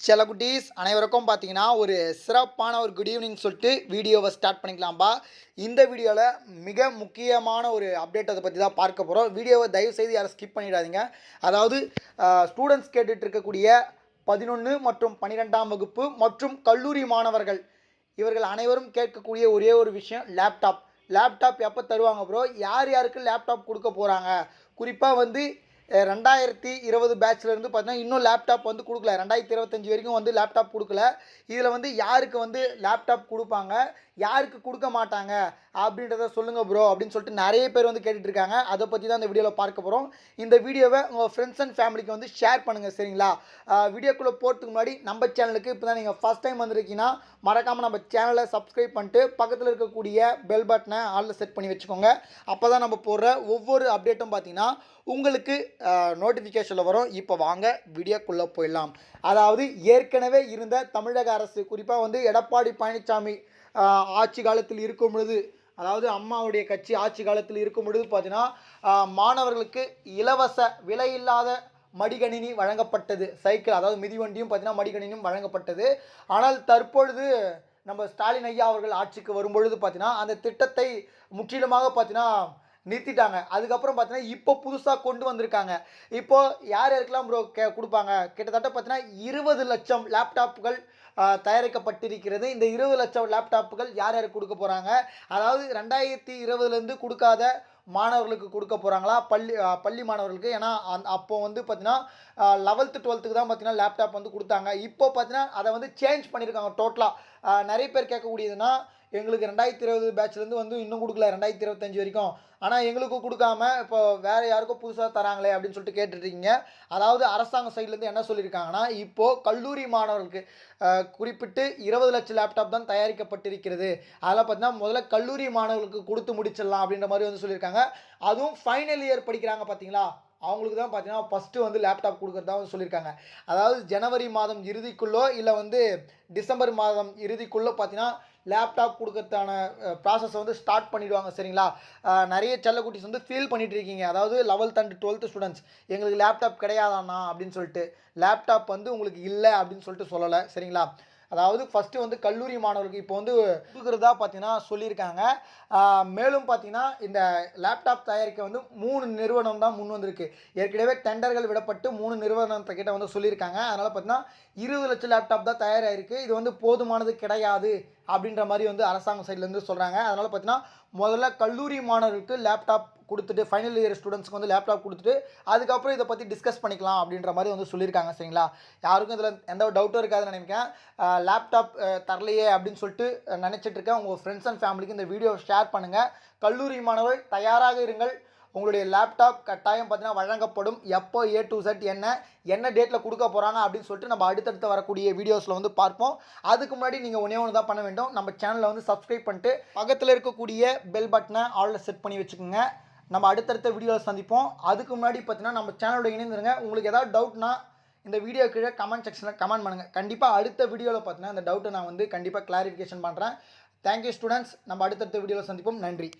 சில குட்டீஸ் அனைவருக்கும் பார்த்தீங்கன்னா ஒரு சிறப்பான ஒரு குட் ஈவினிங் சொல்லிட்டு வீடியோவை ஸ்டார்ட் பண்ணிக்கலாம்பா. இந்த வீடியோவில் மிக முக்கியமான ஒரு அப்டேட் அதை பற்றி தான் பார்க்க போகிறோம் வீடியோவை தயவு செய்து யாரும் ஸ்கிப் பண்ணிடாதீங்க. அதாவது ஸ்டூடெண்ட்ஸ் கேட்டுட்டு இருக்கக்கூடிய பதினொன்று மற்றும் பன்னிரெண்டாம் வகுப்பு மற்றும் கல்லூரி மாணவர்கள் இவர்கள் அனைவரும் கேட்கக்கூடிய ஒரே ஒரு விஷயம் லேப்டாப் லேப்டாப் எப்போ தருவாங்க ப்ரோ யார் யாருக்கு லேப்டாப் கொடுக்க போகிறாங்க குறிப்பாக வந்து ரெண்டாயிரத்தி இருபது பேட்ச்லேருந்து பார்த்தீங்கன்னா இன்னும் லேப்டாப் வந்து கொடுக்கல. ரெண்டாயிரத்தி இருபத்தஞ்சி வரைக்கும் வந்து லேப்டாப் கொடுக்கல. இதில் வந்து யாருக்கு வந்து லேப்டாப் கொடுப்பாங்க? யாருக்கு கொடுக்க மாட்டாங்க? அப்படின்றத சொல்லுங்கள் ப்ரோ அப்படின்னு சொல்லிட்டு நிறைய பேர் வந்து கேட்டுட்ருக்காங்க அதை பற்றி தான் இந்த வீடியோவில் பார்க்க போகிறோம் இந்த வீடியோவை உங்கள் ஃப்ரெண்ட்ஸ் அண்ட் ஃபேமிலிக்கு வந்து ஷேர் பண்ணுங்கள் சரிங்களா? வீடியோக்குள்ளே போகிறதுக்கு முன்னாடி நம்ம சேனலுக்கு இப்போ தான் நீங்கள் ஃபஸ்ட் டைம் வந்திருக்கீங்கன்னா மறக்காமல் நம்ம சேனலை சப்ஸ்கிரைப் பண்ணிட்டு பக்கத்தில் இருக்கக்கூடிய பெல் பட்டனை ஆளில் செட் பண்ணி வச்சுக்கோங்க. அப்போ தான் நம்ம போடுற ஒவ்வொரு அப்டேட்டும் பார்த்திங்கன்னா உங்களுக்கு நோட்டிஃபிகேஷனில் வரும். இப்போ வாங்க வீடியோக்குள்ளே போயிடலாம். அதாவது ஏற்கனவே இருந்த தமிழக அரசு குறிப்பாக வந்து எடப்பாடி பழனிசாமி ஆட்சி காலத்தில் இருக்கும் பொழுது அதாவது அம்மாவுடைய கட்சி ஆட்சி காலத்தில் இருக்கும் பொழுது பார்த்தீங்கன்னா மாணவர்களுக்கு இலவச விலையில்லாத மடிகணினி வழங்கப்பட்டது. சைக்கிள் அதாவது மிதிவண்டியும் பார்த்தீங்கன்னா மடிகணினியும் வழங்கப்பட்டது. ஆனால் தற்பொழுது நம்ம ஸ்டாலின் ஐயா அவர்கள் ஆட்சிக்கு வரும்பொழுது பார்த்தீங்கன்னா அந்த திட்டத்தை முற்றிலுமாக பார்த்தீங்கன்னா நிறுத்திட்டாங்க. அதுக்கப்புறம் பார்த்தீங்கன்னா இப்போ புதுசாக கொண்டு வந்திருக்காங்க. இப்போ யார் யாருக்கெல்லாம் ப்ரோ கே கொடுப்பாங்க? கிட்டத்தட்ட பார்த்தீங்கன்னா இருபது லட்சம் லேப்டாப்புகள் தயாரிக்கப்பட்டிருக்கிறது. இந்த இருபது லட்சம் லேப்டாப்புகள் யார் யாருக்கு கொடுக்க போகிறாங்க அதாவது ரெண்டாயிரத்தி இருபதுலேருந்து கொடுக்காத மாணவர்களுக்கு கொடுக்க போகிறாங்களா பள்ளி பள்ளி மாணவர்களுக்கு. ஏன்னா அந் அப்போ வந்து பார்த்தீங்கன்னா லெவல்த்து டுவெல்த்துக்கு தான் பார்த்தீங்கன்னா லேப்டாப் வந்து கொடுத்தாங்க. இப்போ பார்த்தீங்கன்னா அதை வந்து சேஞ்ச் பண்ணியிருக்காங்க டோட்டலாக நிறைய பேர் கேட்கக்கூடியதுன்னா எங்களுக்கு ரெண்டாயிரத்தி இருபது பேட்ச்லேருந்து வந்து இன்னும் கொடுக்கல ரெண்டாயிரத்தி இருபத்தஞ்சி வரைக்கும். ஆனால் எங்களுக்கு கொடுக்காம இப்போ வேறு யாருக்கும் புதுசாக தராங்களே அப்படின்னு சொல்லிட்டு கேட்டுட்ருக்கீங்க. அதாவது அரசாங்க சைட்லேருந்து என்ன சொல்லியிருக்காங்கன்னா இப்போது கல்லூரி மாணவர்களுக்கு குறிப்பிட்டு இருபது லட்சம் லேப்டாப் தான் தயாரிக்கப்பட்டிருக்கிறது. அதில் பார்த்தீங்கன்னா முதல்ல கல்லூரி மாணவர்களுக்கு கொடுத்து முடிச்சிடலாம் அப்படின்ற மாதிரி வந்து சொல்லியிருக்காங்க. அதுவும் ஃபைனல் இயர் படிக்கிறாங்க பார்த்தீங்களா அவங்களுக்கு தான் பார்த்தீங்கன்னா ஃபஸ்ட்டு வந்து லேப்டாப் கொடுக்குறதா வந்து சொல்லியிருக்காங்க. அதாவது ஜனவரி மாதம் இறுதிக்குள்ளோ இல்லை வந்து டிசம்பர் மாதம் இறுதிக்குள்ளோ பார்த்தீங்கன்னா லேப்டாப் கொடுக்கறதான ப்ராசஸை வந்து ஸ்டார்ட் பண்ணிவிடுவாங்க சரிங்களா? நிறைய செல்லக்குட்டிஸ் வந்து ஃபீல் பண்ணிகிட்டு இருக்கீங்க. அதாவது லெவல்த் அண்ட் டுவெல்த்து ஸ்டூடெண்ட்ஸ் எங்களுக்கு லேப்டாப் கிடையாதாண்ணா அப்படின்னு சொல்லிட்டு லேப்டாப் வந்து உங்களுக்கு இல்லை அப்படின்னு சொல்லிட்டு சொல்லலை சரிங்களா? அதாவது ஃபஸ்ட்டு வந்து கல்லூரி மாணவர்களுக்கு இப்போ வந்து கொடுக்குறதா பார்த்தீங்கன்னா சொல்லியிருக்காங்க. மேலும் பார்த்தீங்கன்னா இந்த லேப்டாப் தயாரிக்க வந்து மூணு நிறுவனம் தான் முன் வந்திருக்கு. ஏற்கனவே டெண்டர்கள் விடப்பட்டு மூணு நிறுவனத்துக்கிட்ட வந்து சொல்லியிருக்காங்க. அதனால் பார்த்தீங்கன்னா இருபது லட்சம் லேப்டாப் தான் தயாராகிருக்கு இது வந்து போதுமானது கிடையாது அப்படின்ற மாதிரி வந்து அரசாங்க சைட்லேருந்து சொல்கிறாங்க அதனால் பார்த்தீங்கன்னா முதல்ல கல்லூரி மாணவர்களுக்கு லேப்டாப் கொடுத்துட்டு ஃபைனல் இயர் ஸ்டூடெண்ட்ஸ்க்கு வந்து லேப்டாப் கொடுத்துட்டு அதுக்கப்புறம் இதை பற்றி டிஸ்கஸ் பண்ணிக்கலாம் அப்படின்ற மாதிரி வந்து சொல்லியிருக்காங்க சரிங்களா? யாருக்கும் இதில் எந்த ஒரு டவுட்டும் இருக்காதுன்னு நினைக்கிறேன். லேப்டாப் தரலையே அப்படின்னு சொல்லிட்டு நினச்சிட்டு இருக்கேன். உங்கள் ஃப்ரெண்ட்ஸ் அண்ட் ஃபேமிலிக்கு இந்த வீடியோ ஷேர் பண்ணுங்கள் கல்லூரி மாணவர்கள் தயாராக இருங்கள். உங்களுடைய லேப்டாப் கட்டாயம் பார்த்தீங்கன்னா வழங்கப்படும். எப்போ ஏ டு செட் என்ன என்ன டேட்டில் கொடுக்க போகிறாங்க அப்படின்னு சொல்லிட்டு நம்ம அடுத்தடுத்து வரக்கூடிய வீடியோஸில் வந்து பார்ப்போம். அதுக்கு முன்னாடி நீங்கள் ஒன்றே ஒன்று தான் பண்ண வேண்டும். நம்ம சேனலை வந்து சப்ஸ்கிரைப் பண்ணிட்டு பக்கத்தில் இருக்கக்கூடிய பெல் பட்டனை ஆளில் செட் பண்ணி வச்சுக்கோங்க. நம்ம அடுத்தடுத்த வீடியோவில் சந்திப்போம். அதுக்கு முன்னாடி பார்த்தீங்கன்னா நம்ம சேனலோட இணைந்துருங்க. உங்களுக்கு ஏதாவது டவுட்னா இந்த வீடியோ கீழே கமெண்ட் செக்ஷனில் கமெண்ட் பண்ணுங்கள் கண்டிப்பாக அடுத்த வீடியோவில் பார்த்தீங்கன்னா அந்த டவுட்டை நான் வந்து கண்டிப்பாக கிளாரிஃபிகேஷன் பண்ணுறேன் தேங்க்யூ ஸ்டூடெண்ட்ஸ் நம்ம அடுத்தடுத்த வீடியோவில் சந்திப்போம். நன்றி.